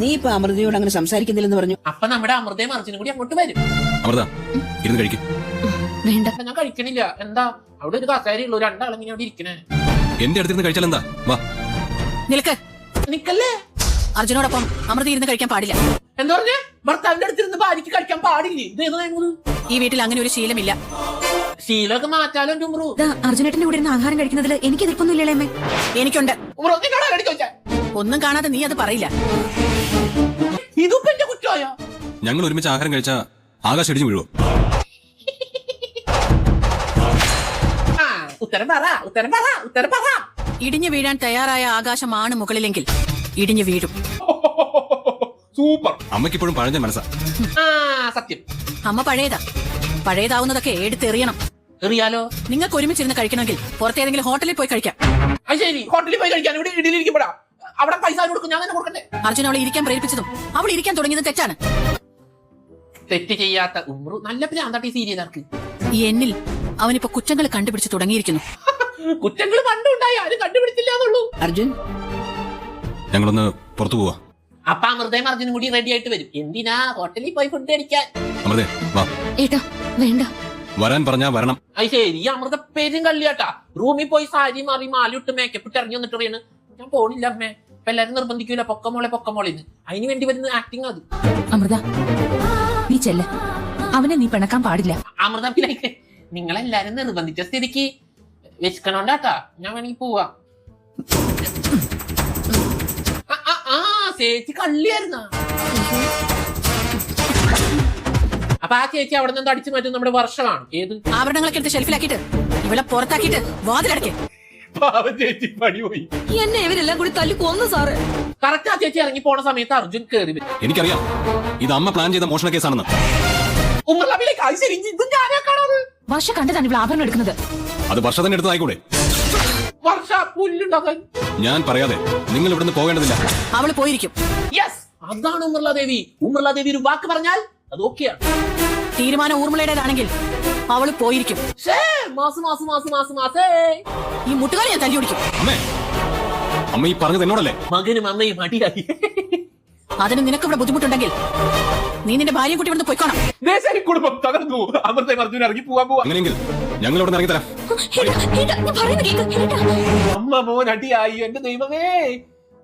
നീ ഇപ്പൊ അമൃതയോട് അങ്ങനെ സംസാരിക്കുന്നില്ലെന്ന് പറഞ്ഞു. അപ്പൊ നമ്മുടെ അമൃതയും അർജുനും കൂടി അങ്ങോട്ട് വരും. അമൃത ഇരുന്ന് കഴിക്കും. വേണ്ട. അപ്പൊ ഞാൻ കഴിക്കണില്ല. എന്താ? അവിടെ ഒരു കസേരയുള്ളൂ രണ്ടാളിങ്ങനെ അവിടെ ഇരിക്കണേ. എന്റെ അടുത്തിരുന്ന് കഴിച്ചാൽ എന്താ വാ. നിൽക്ക്. നിക്കല്ലേ? അർജുനോടൊപ്പം അമൃത ഇരുന്ന് കഴിക്കാൻ പാടില്ല. എന്താ പറഞ്ഞേ? ഭർത്താവിന്റെ അടുത്തിരുന്ന് ഭാര്യക്ക് കഴിക്കാൻ പാടില്ലേ? ഇത് ഏത് നിയമം ഈ വീട്ടിൽ അങ്ങനെ ഒരു ശീലമില്ല. ശീലമൊക്കെ മാറ്റാലും അർജുനേട്ടന്റെ കൂടെ ഇരുന്ന് ആഹാരം കഴിക്കുന്നതിൽ എനിക്ക് എതിർപ്പൊന്നുമില്ലല്ലേ അമ്മേ? എനിക്കുണ്ട്. ഉമ്രോ നിന്നോട് ആരോട് ചോദിച്ചാ. ഒന്നും കാണാതെ നീ അത് പറയില്ല. ഇതിപ്പോ എന്റെ കുറ്റമായോ ഞങ്ങൾ ഒരുമിച്ച് ആഹാരം കഴിച്ചാ ആകാശം ഇടിഞ്ഞു വീഴുവോ? ആ ഉത്തരം പറ ഉത്തരം പറ ഉത്തരം പറ. ഇടിഞ്ഞു വീഴാൻ തയ്യാറായ ആകാശമാണ് മുകളിലെങ്കിൽ ഇടിഞ്ഞു വീഴും. സൂപ്പർ. അമ്മയ്ക്കിപ്പോഴും പഴഞ്ഞ മനസ്സാ. ആ സത്യം. അമ്മ പഴയതാ. പഴയതാവുന്നതൊക്കെ എടുത്തെറിയണം എറിയാലോ നിങ്ങൾക്ക് ഒരുമിച്ചിരുന്ന് കഴിക്കണമെങ്കിൽ പുറത്തേതെങ്കിലും ഹോട്ടലിൽ പോയി കഴിക്കാം. അത് ശരി ഹോട്ടലിൽ പോയി കഴിക്കാൻ ഇവിടെ ഇടയിലിരിക്കുമ്പോഴാ അവിടെ പൈസ ആര് കൊടുക്കും? ഞാൻ തന്നെ കൊടുക്കണ്ടേ? അർജുന അവളെ ഇരിക്കാൻ പ്രേരിപ്പിച്ചതും. അവൾ ഇരിക്കാൻ തുടങ്ങിയത് തെറ്റാണ്. തെറ്റ് ചെയ്യാത്ത ഉമ്രു നല്ല പ്രാന്താട്ടി ഈ എന്നിൽ അവനിപ്പോ കുറ്റങ്ങൾ കണ്ടുപിടിച്ച് തുടങ്ങിയിരിക്കുന്നു. കുറ്റങ്ങൾ പണ്ടുണ്ടായി ആരും കണ്ടുപിടിച്ചില്ല എന്നുള്ളൂ അർജുൻ? ഞങ്ങളൊന്ന് പുറത്തു പോവാ. അപ്പൊ അമൃതയും അർജുനും കൂടി റെഡി ആയിട്ട് വരും. എന്തിനാ ഹോട്ടലിൽ പോയി ഫുഡ് കഴിക്കാൻ അമൃതേ വാ. ഏട്ടാ വേണ്ട. വരാൻ പറഞ്ഞാ വരണം. അത് ശരി ഈ അമൃത പേരും കള്ളിയാട്ടാ. റൂമിൽ പോയി സാരി മാറി മാലിട്ട് മേക്കപ്പ് ഇട്ട് ഇറങ്ങി വന്നിട്ട് പറയാണ് ഞാൻ പോണില്ല അമ്മേ. ഇപ്പൊ എല്ലാരും നിർബന്ധിക്കൂല. പൊക്കമോളെ പൊക്കമോളിന്ന്. അതിന് വേണ്ടി വരുന്ന ആക്ടിങ് അത്. അമൃത നീ ചെല്ല. അവനെ നീ പിണക്കാൻ പാടില്ല. അമൃത നിങ്ങളെല്ലാരും നിർബന്ധിച്ച സ്ഥിതിക്ക് വിശക്കണോണ്ടാട്ടാ ഞാൻ വേണമെങ്കിൽ പോവാ. ആ ചേച്ചി കള്ളിയായിരുന്ന. അപ്പൊ ആ ചേച്ചി അവിടെ നിന്ന് അടിച്ചു മാറ്റും. നമ്മുടെ വർഷമാണ്. ഏത്? ആഭരണങ്ങളൊക്കെ എടുത്ത് ഷെൽഫിലാക്കിയിട്ട് ഇവളെ പുറത്താക്കിയിട്ട് വാതിലടക്കേ. പാവം ചേച്ചി പണി പോയി. എന്നെ ഇവരെല്ലാം കൂടി തല്ലി കൊന്നു സാറ്. കറക്റ്റ് ആ ചേച്ചി ഇറങ്ങി പോണ സമയത്ത് അർജുൻ കയറി വരും. എനിക്കറിയാം. ഇത് അമ്മ പ്ലാൻ ചെയ്ത മോഷണ കേസാണെന്ന്. ഉമ്മർലാബിലേക്ക് അത് ശരി ഇതും ഞാനാ കാണാറ്. വർഷ കണ്ടതാണ് ഇവിടെ ആഭരണം എടുക്കുന്നത്. അത് വർഷ തന്നെ എടുത്തതായിക്കൂടെ വർഷ ഞാൻ പറയാതെ നിങ്ങൾ ഇവിടുന്ന് പോകേണ്ടതില്ല. അവൾ പോയിരിക്കും. യെസ് അതാണ് ഉമ്മർല ദേവി ഉമ്മർല ദേവി ഒരു വാക്ക് പറഞ്ഞാൽ അത് ഓക്കെയാണ് തീരുമാനം ഊർമിളയുടേതാണെങ്കിൽ അവൾ പോയിരിക്കും. ഷേ മാസ് മാസ് മാസ് മാസ് മാസേ. ഈ മുട്ടുകാരി ഞാൻ തല്ലി ഓടിക്കും. അമ്മേ അമ്മ ഈ പറഞ്ഞത് എന്നോടല്ലേ? മകനും അമ്മയും അടിയായി. അതിന് നിനക്ക് ഇവിടെ ബുദ്ധിമുട്ടുണ്ടെങ്കിൽ നീ നിന്റെ ഭാര്യയും കുട്ടി ഇവിടുന്ന് പോയിക്കോണം കുടുംബം തകർന്നു. അമൃതയും അർജുന ഇറങ്ങി പോവാൻ പോവാ. അങ്ങനെയെങ്കിൽ ഞങ്ങൾ ഇവിടെ ഇറങ്ങി തരാം. അമ്മ മോൻ അടിയായി. എന്റെ ദൈവമേ.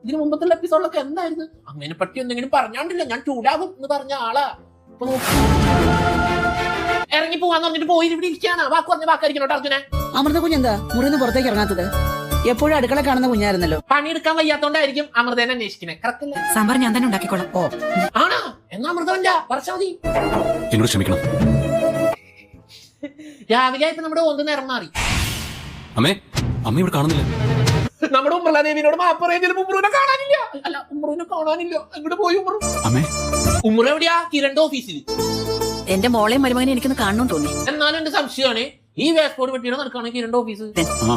ഇതിനു മുമ്പത്തുള്ള എപ്പിസോഡിലൊക്കെ എന്തായിരുന്നു? അങ്ങനെ പറ്റി എന്തെങ്കിലും പറഞ്ഞാണ്ടില്ല. ഞാൻ ചൂടാകും എന്ന് പറഞ്ഞ ആളാ. ഇപ്പൊ നോക്ക്. ഇറങ്ങി പോവാന്ന് പറഞ്ഞിട്ട് പോയി ഇവിടെ ഇരിക്കാണ് വാക്ക് പറഞ്ഞ വാക്കായിരിക്കണോ അർജുനെ. അമൃത കുഞ്ഞെന്താ മുറിന്ന് പുറത്തേക്ക് ഇറങ്ങാത്തത്? എപ്പോഴും അടുക്കള കാണുന്ന കുഞ്ഞായിരുന്നല്ലോ. പണിയെടുക്കാൻ വയ്യാത്തോണ്ടായിരിക്കും അമൃതേനെ അന്വേഷിക്കണേ. കറക്റ്റ് സാമ്പാർ ഞാൻ തന്നെ ഉണ്ടാക്കിക്കോളാം. ഓ. ആണോ? എന്നാ അമൃതമല്ല വർഷം മതി. എന്നോട് ക്ഷമിക്കണം. രാവിലെ ആയപ്പോ നമ്മുടെ ഒന്ന് നേരം മാറി. അമ്മേ അമ്മ ഇവിടെ കാണുന്നില്ല. നമ്മുടെ ഉമ്രല ദേവിനോട് മാപ്പ് ഉമ്രുവിനെ കാണാനില്ല. അല്ല ഉമ്രുവിനെ കാണാനില്ല. എങ്ങോട്ട് പോയി ഉമ്രു? അമ്മേ. ഉമ്ര എവിടെയാ? കിരണ്ട ഓഫീസിൽ എന്റെ മോളെയും മരുമകനെ എനിക്കൊന്ന് കാണണം തോന്നി. എന്നാലും എന്റെ സംശയമാണ് ഈ വേസ്പോർട്ട് പെട്ടിയുടെ നടക്കുകയാണെങ്കിൽ രണ്ട് ഓഫീസ് ആ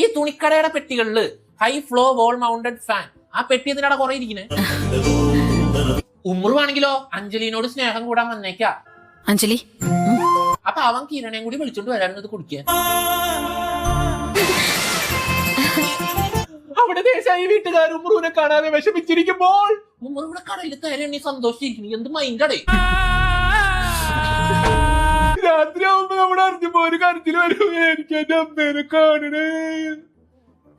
ഈ തുണിക്കടയുടെ പെട്ടികളിൽ high flow wall mounted fan ആ പെട്ടി എന്തിനാണ് കുറെ ഇരിക്കണേ ഉമ്മറുവാണെങ്കിലോ അഞ്ജലിനോട് സ്നേഹം കൂടാൻ വന്നേക്കാ. അഞ്ജലി? അപ്പൊ അവൻ കിരണയും കൂടി വിളിച്ചോണ്ട് വരാനത് കുടിക്കാൻ അവിടെ ദേശായി വീട്ടുകാർ ഉമ്രുവിനെ കാണാതെ വിഷമിച്ചിരിക്കുമ്പോൾ ഇവിടെ കടയിൽ കയറി സന്തോഷിച്ചിരിക്കുന്നു. എന്ത് മൈൻഡാടേ ഒരു കാര്യത്തിൽ വരും എനിക്ക് എന്റെ അമ്മേനെ കാണണേ.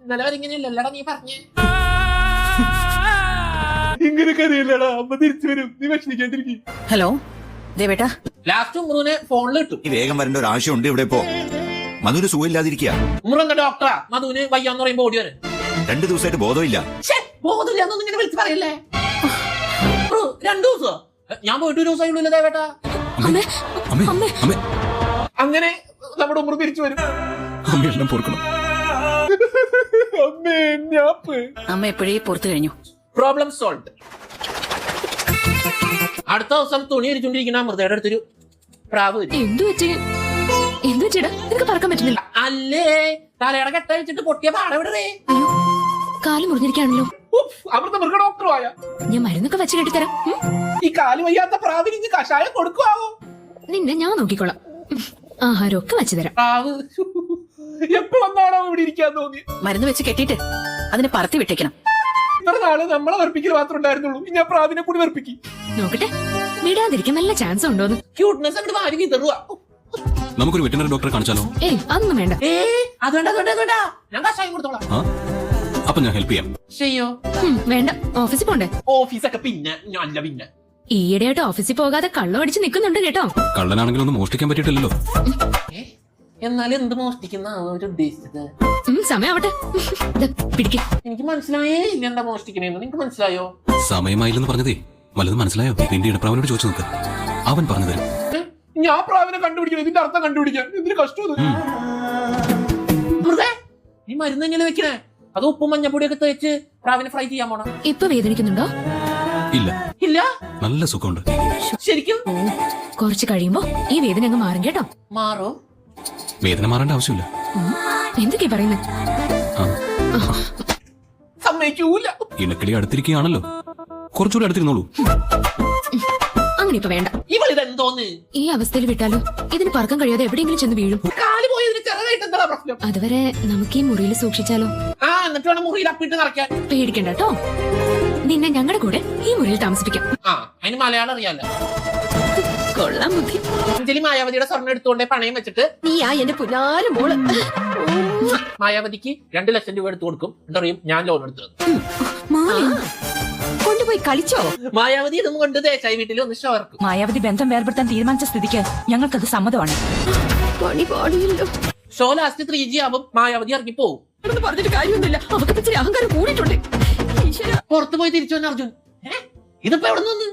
ഇന്നലെ വരെ ഇങ്ങനെയല്ലല്ലടാ നീ പറഞ്ഞേ. ഇങ്ങനെ കരയില്ലടാ അമ്മ തിരിച്ചു വരും. നീ വിഷമിക്കാണ്ടിരിക്കും. ഹലോ ദേവേട്ടാ ലാസ്റ്റ് ഉമ്രുവിനെ ഫോണിൽ കിട്ടും ഈ വേഗം വരേണ്ട ഒരു ആവശ്യമുണ്ട് ഇവിടെ ഇപ്പോ. മധുര സുഖമില്ലാതിരിക്കുക. ഉമ്രു എന്താ ഡോക്ടറാ മധുവിന് വയ്യാന്ന് പറയുമ്പോ ഓടി വരും. രണ്ടു ദിവസമായിട്ട് ബോധമില്ല. ബോധമില്ല എന്നൊന്നും ഇങ്ങനെ വിളിച്ച് പറയല്ലേ? രണ്ടു ദിവസം? ഞാൻ പോയിട്ട് ഒരു ദിവസമായി ഉള്ളൂ ദേവേട്ടാ അമ്മേ അമ്മേ. അമ്മേ. അങ്ങനെ നമ്മുടെ ഉമ്മർ തിരിച്ചു വരും. അമ്മ എല്ലാം പൊറുക്കണം. അമ്മേ ഞാപ്പ്. അമ്മ എപ്പോഴേ പുറത്തു കഴിഞ്ഞു? പ്രോബ്ലം സോൾവ് അടുത്ത ദിവസം തുണി അരിച്ചോണ്ടിരിക്കുന്ന അമൃതയുടെ അടുത്തൊരു പ്രാവ് എന്തു പറ്റി? എന്തു നിനക്ക് പറക്കാൻ പറ്റുന്നില്ല. അല്ലേ? തലയുടെ കെട്ടഴിച്ചിട്ട് പൊട്ടിയ പാടവിടേ അയ്യോ കാൽ മുറിഞ്ഞിരിക്കാണല്ലോ. അമൃത മൃഗ ഡോക്ടറുമായ. ഞാൻ മരുന്നൊക്കെ വെച്ച് കെട്ടിത്തരാം. ഈ കാൽ വയ്യാത്ത പ്രാവിന് കഷായം കൊടുക്കുവാവോ? നിന്നെ ഞാൻ നോക്കിക്കോളാം. ആഹാരമൊക്കെ വെച്ചു തരാം. പ്രാവ്. ഇവിടെ ഇരിക്കാൻ തോന്നി മരുന്ന് വെച്ച് കെട്ടിയിട്ട് അതിനെ പറത്തി വിട്ടേക്കണം. ഇത്ര നാൾ നമ്മളെ വെറുപ്പിക്കൽ മാത്രമേ ഉണ്ടായിരുന്നുള്ളൂ. ഇനി ആ പ്രാവിനെ കൂടി വെറുപ്പിക്കും. നോക്കട്ടെ. വിടാതിരിക്കാൻ നല്ല ചാൻസ് ഉണ്ടോന്ന്. ക്യൂട്ട്നെസ് അങ്ങോട്ട് വാരി വിതറുക നമുക്കൊരു വെറ്റിനറി ഡോക്ടറെ കാണിച്ചാലോ? ഏയ് അതൊന്നും വേണ്ട. ഏ അതുകൊണ്ട് അതുകൊണ്ട് അതുകൊണ്ടാ ഞാൻ കഷായം കൊടുത്തോളാം. ആ അപ്പൊ ഞാൻ ഹെൽപ്പ് ചെയ്യാം. ചെയ്യോ? ഹും, വേണ്ട. ഓഫീസിൽ പോണ്ടേ? ഓഫീസൊക്കെ പിന്നെ ഞാൻ അല്ല പിന്നെ. ഈയിടെയായിട്ട് ഓഫീസിൽ പോകാതെ കള്ളം അടിച്ച് നിൽക്കുന്നുണ്ട് കേട്ടോ. കള്ളനാണെങ്കിലും ഒന്നും മോഷ്ടിക്കാൻ പറ്റിയിട്ടില്ലല്ലോ? എന്നാൽ എന്ത് മോഷ്ടിക്കുന്ന അവർ ഉദ്ദേശിച്ചത്? ഉം, സമയാവട്ടെ. ദാ, പിടിക്ക്. എനിക്ക് മനസ്സിലായേ ഇല്ല എന്താ മോഷ്ടിക്കണേന്ന്. മനസ്സിലായോ? സമയമായില്ലെന്ന് പറഞ്ഞതേ. വല്ലതും മനസ്സിലായോ? നിന്റെ ഇടപ്രാവനോട് ചോദിച്ചു നോക്ക്. അവൻ പറഞ്ഞു തരും ഏ? ഞാൻ പ്രാവിനെ കണ്ടുപിടിക്കണം. ഇതിന്റെ അർത്ഥം കണ്ടുപിടിക്കാൻ. എന്തിനു കഷ്ടം ഇത്? ഈ മരുന്ന് എങ്ങനെ വെക്കണേ? അത് ഉപ്പും മഞ്ഞപ്പൊടിയൊക്കെ തേച്ച് പ്രാവിനെ ഫ്രൈ ചെയ്യാൻ പോണം? ഇപ്പൊ വേദനിക്കുന്നുണ്ടോ? ഇല്ല. ഇല്ല? നല്ല സുഖമുണ്ട്. ശരിക്കും? ഓ കുറച്ച് കഴിയുമ്പോ ഈ വേദന അങ്ങ് മാറും കേട്ടോ. മാറോ? വേദന മാറേണ്ട ആവശ്യമില്ല. ഉം, എന്തൊക്കെയാ പറയുന്നത് ആ. സമ്മതിക്കൂല. ഇണക്കിളി അടുത്തിരിക്കുകയാണല്ലോ. കുറച്ചുകൂടി അടുത്തിരുന്നോളൂ. അങ്ങനെ ഇപ്പൊ വേണ്ട. ഇവളിതെന്തോന്ന്? ഈ അവസ്ഥയിൽ വിട്ടാലോ? ഇതിന് പറക്കാൻ കഴിയാതെ എവിടെയെങ്കിലും ചെന്ന് വീഴും. കാൽ പോയതിന് ചെറുതായിട്ട് എന്താ പ്രശ്നം? അതുവരെ നമുക്ക് ഈ മുറിയിൽ സൂക്ഷിച്ചാലോ? ആ എന്നിട്ട് വേണം മുറിയിൽ അപ്പിട്ട് നിറയ്ക്കാൻ. പേടിക്കണ്ട കേട്ടോ. നിന്നെ ഞങ്ങളുടെ കൂടെ ഈ മുറിയിൽ താമസിപ്പിക്കാം. ആ അതിന് മലയാളം അറിയാലോ. കൊള്ളാം ബുദ്ധി. അഞ്ജലി മായാവതിയുടെ സ്വർണം എടുത്തുകൊണ്ടേ പണയം വെച്ചിട്ട് നീയാ ആ എന്റെ പുനാര മോൾ. മായാവതിക്ക് രണ്ട് ലക്ഷം രൂപ എടുത്തു കൊടുക്കും. എന്താ പറയും ഞാൻ ലോൺ എടുത്തത് കൊണ്ടുപോയി കളിച്ചോ? മായാവതി ഇതും കൊണ്ട് ദേശായി വീട്ടിൽ ഒന്ന് ഷവർക്കും. മായാവതി ബന്ധം വേർപെടുത്താൻ തീരുമാനിച്ച സ്ഥിതിക്ക് ഞങ്ങൾക്കത് സമ്മതമാണ്. ഷോ ലാസ്റ്റ് ത്രീ ജി ആവും. മായാവതി ഇറങ്ങി പോകും പറഞ്ഞിട്ട് കാര്യമൊന്നുമില്ല. അവർക്ക് ഇച്ചിരി അഹങ്കാരം കൂടിയിട്ടുണ്ട്. പുറത്തു പോയി തിരിച്ചു വന്ന അർജുൻ? ഇതിപ്പോ എവിടെ നിന്ന്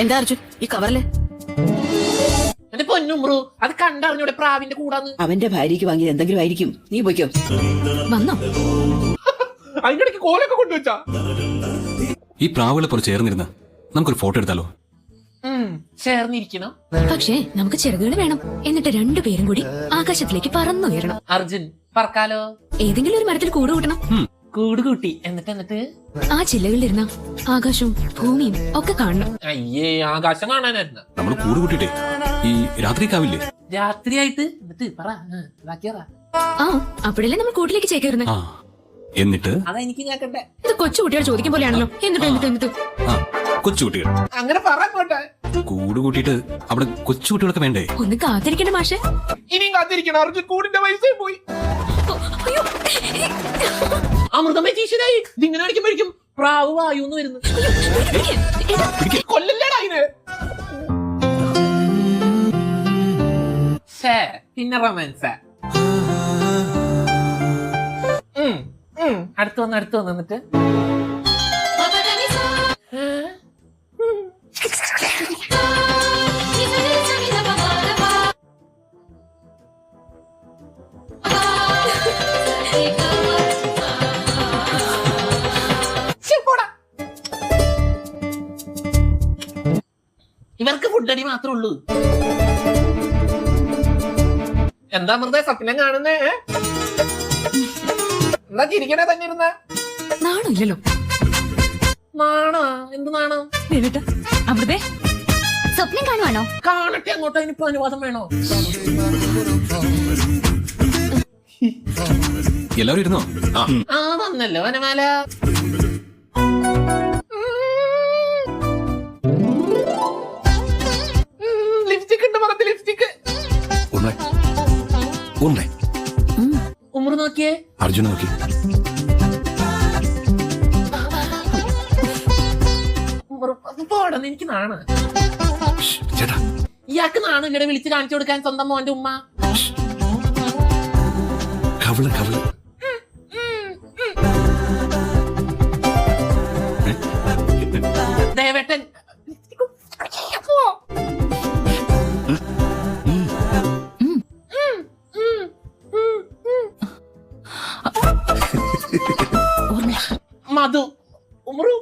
എന്താ അർജുൻ? ഈ കവറല്ലേ? എന്റെ പൊന്നുമ്രു അത് കണ്ടറിഞ്ഞൂടെ പ്രാവിന്റെ കൂടാന്ന്. അവന്റെ ഭാര്യക്ക് വാങ്ങിയത് എന്തെങ്കിലും ആയിരിക്കും. നീ പോയിക്കോ. വന്നോ? അതിന്റെ ഇടയ്ക്ക് കോലൊക്കെ കൊണ്ടുവച്ചാ. ഈ പ്രാവുകളെ പോലെ ചേർന്നിരുന്ന് നമുക്കൊരു ഫോട്ടോ എടുത്താലോ? ഉം, ചേർന്നിരിക്കണം. പക്ഷേ നമുക്ക് ചിറകുകൾ വേണം. എന്നിട്ട് രണ്ടുപേരും കൂടി ആകാശത്തിലേക്ക് പറന്നുയരണം. അർജുൻ പറക്കാലോ. ഏതെങ്കിലും ഒരു മരത്തിൽ കൂട് കൂട്ടണം. കൂട് കൂട്ടി. എന്നിട്ട് എന്നിട്ട്? ആ ചില്ലകളിലിരുന്ന ആകാശവും ഭൂമിയും ഒക്കെ കാണണം. അയ്യേ ആകാശം കാണാനായിരുന്നു. നമ്മൾ കൂട് ഈ രാത്രിക്കാവില്ലേ? രാത്രിയായിട്ട് എന്നിട്ട് പറ ആ, ബാക്കി പറ. ആ അപ്പോഴല്ലേ നമ്മൾ കൂട്ടിലേക്ക് ചേക്കേറുന്നത് ആ എന്നിട്ട്? അതാ എനിക്ക് കേക്കട്ടെ ഇത് കൊച്ചു കുട്ടികൾ ചോദിക്കും പോലെയാണല്ലോ. എന്നിട്ട് എന്നിട്ട് എന്നിട്ട്. ആ കൊച്ചുകുട്ടികൾ അങ്ങനെ പറ അങ്ങോട്ടെ. കൂട് കൂട്ടിയിട്ട് അവിടെ കൊച്ചുകുട്ടികളൊക്കെ വേണ്ടേ? ഒന്ന് കാത്തിരിക്കണ്ട മാഷെ. ഇനിയും കാത്തിരിക്കണം. അവർക്ക് കൂടിന്റെ പൈസ പോയി. അമൃതമേ ഈശ്വരായി ഇതിങ്ങനെ അടിക്കുമ്പോഴേക്കും പ്രാവ് വായു എന്ന് വരുന്നു കൊല്ലല്ലേടാ ഇത്. പിന്നെ റൊമാൻസ്. അടുത്ത് വന്ന് അടുത്ത് വന്ന് അടി മാത്രമേ ഉള്ളൂ. എന്താ മൃത സ്വപ്നം കാണുന്നേ? എന്താ ചിരിക്കണേ തന്നെ ഇരുന്ന? നാണില്ലല്ലോ നാണോ? എന്ത് നാണോ? അമൃതേ സ്വപ്നം കാണുവാണോ? കാണട്ടെ അങ്ങോട്ട് ഇനിയിപ്പോ അനുവാദം വേണോ? എല്ലാവരും ഇരുന്നോ? ആ. ആ വന്നല്ലോ വനമാല. ഉണ്ണേ. ഉമ്മറ് നോക്കിയേ. അർജുന നോക്കി. എനിക്ക് നാണ്. ഇയാൾക്ക് ചേട്ടാ. ഇയാൾക്ക് നാണില്ലടെ വിളിച്ച് കാണിച്ചു കൊടുക്കാൻ സ്വന്തം മോന്റെ ഉമ്മ. കവിൾ കവിൾ. മധു. ഉമറു.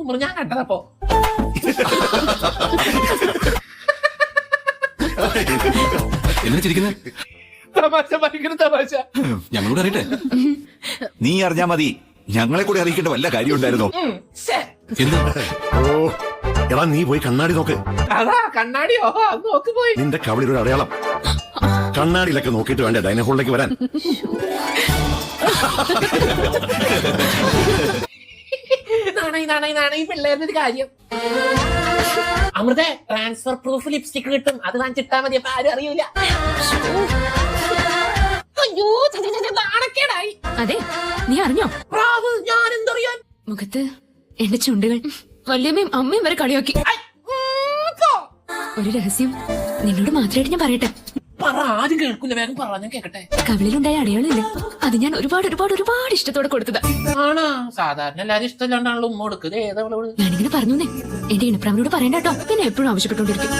ഉമറു ഞാൻ കണ്ടതപ്പോ എന്തിനാ ചിരിക്കുന്നത് തമാശ ഭയങ്കര തമാശ. ഞങ്ങളോട് അറിയട്ടെ. നീ അറിഞ്ഞാ മതി. ഞങ്ങളെ കൂടി അറിയിക്കേണ്ട വല്ല കാര്യം ഉണ്ടായിരുന്നോ എന്ത്? ഓ എടാ നീ പോയി കണ്ണാടി നോക്ക്. അതാ കണ്ണാടിയോ അത് നോക്ക് പോയി. നിന്റെ കവളിലൊരു അടയാളം. കണ്ണാടിയിലൊക്കെ നോക്കിട്ട് വേണ്ട ഡൈനിങ് ഹോളിലേക്ക് വരാൻ? നാണായി നാണായി നാണായി പിള്ളേരുടെ ഒരു കാര്യം. അമൃത ട്രാൻസ്ഫർ പ്രൂഫ് ലിപ്സ്റ്റിക് കിട്ടും. അത് വാങ്ങിച്ചിട്ടാ മതി അപ്പൊ ആരും അറിയൂല. അയ്യോ നാണക്കേടായി. അതെ നീ അറിഞ്ഞോ? പ്രാവ് ഞാൻ എന്തറിയാൻ മുഖത്ത് എന്റെ ചുണ്ടുകൾ. വല്യമ്മയും അമ്മയും വരെ കളിയാക്കി. ഒരു രഹസ്യം. നിന്നോട് മാത്രമായിട്ട് ഞാൻ പറയട്ടെ? പറ ആരും കേൾക്കില്ല വേഗം പറ ഞാൻ കേക്കട്ടെ? കവിളിലുണ്ടായ അടയാളില്ല? അത് ഞാൻ ഒരുപാട് ഒരുപാട് ഒരുപാട് ഇഷ്ടത്തോടെ കൊടുത്തതാ. ആണാ? സാധാരണ എല്ലാരും ഇഷ്ടമില്ലാണ്ടാണല്ലോ ഉമ്മ കൊടുക്കുന്നത് ഏതവളോട് ഞാനിങ്ങനെ പറഞ്ഞു എന്റെ ഇണപ്രാമിനോട് പറയണ്ട കേട്ടോ. പിന്നെ എപ്പോഴും ആവശ്യപ്പെട്ടുകൊണ്ടിരിക്കും.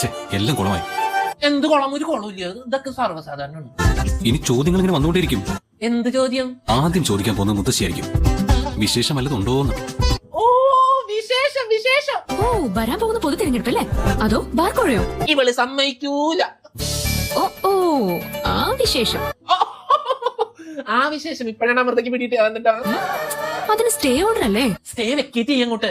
ഛെ, എല്ലാം കുളമായി. എന്ത് കുളം? ഒരു കുളമില്ല ഇതൊക്കെ സർവസാധാരണമാണ്. ഇനി ചോദ്യങ്ങൾ ഇങ്ങനെ വന്നുകൊണ്ടിരിക്കും എന്ത് ചോദ്യം? ആദ്യം ചോദിക്കാൻ പോകുന്നത് മുത്തശ്ശിയായിരിക്കും. വിശേഷം വല്ലതുണ്ടോ എന്ന് ഓ വിശേഷം വിശേഷം. ഓ വരാൻ പോകുന്ന പൊതു തിരഞ്ഞെടുപ്പല്ലേ അതോ ബാർക്കോഴയോ ഇവൾ സമ്മതിക്കൂല. ഓ ഓ ആ വിശേഷം. ആ വിശേഷം ഇപ്പോഴാണ് അമൃതയ്ക്ക് പിടിയിട്ട് അതിന് സ്റ്റേ ഓർഡർ അല്ലേ സ്റ്റേ വെക്കേറ്റ് ചെയ്യങ്ങോട്ട്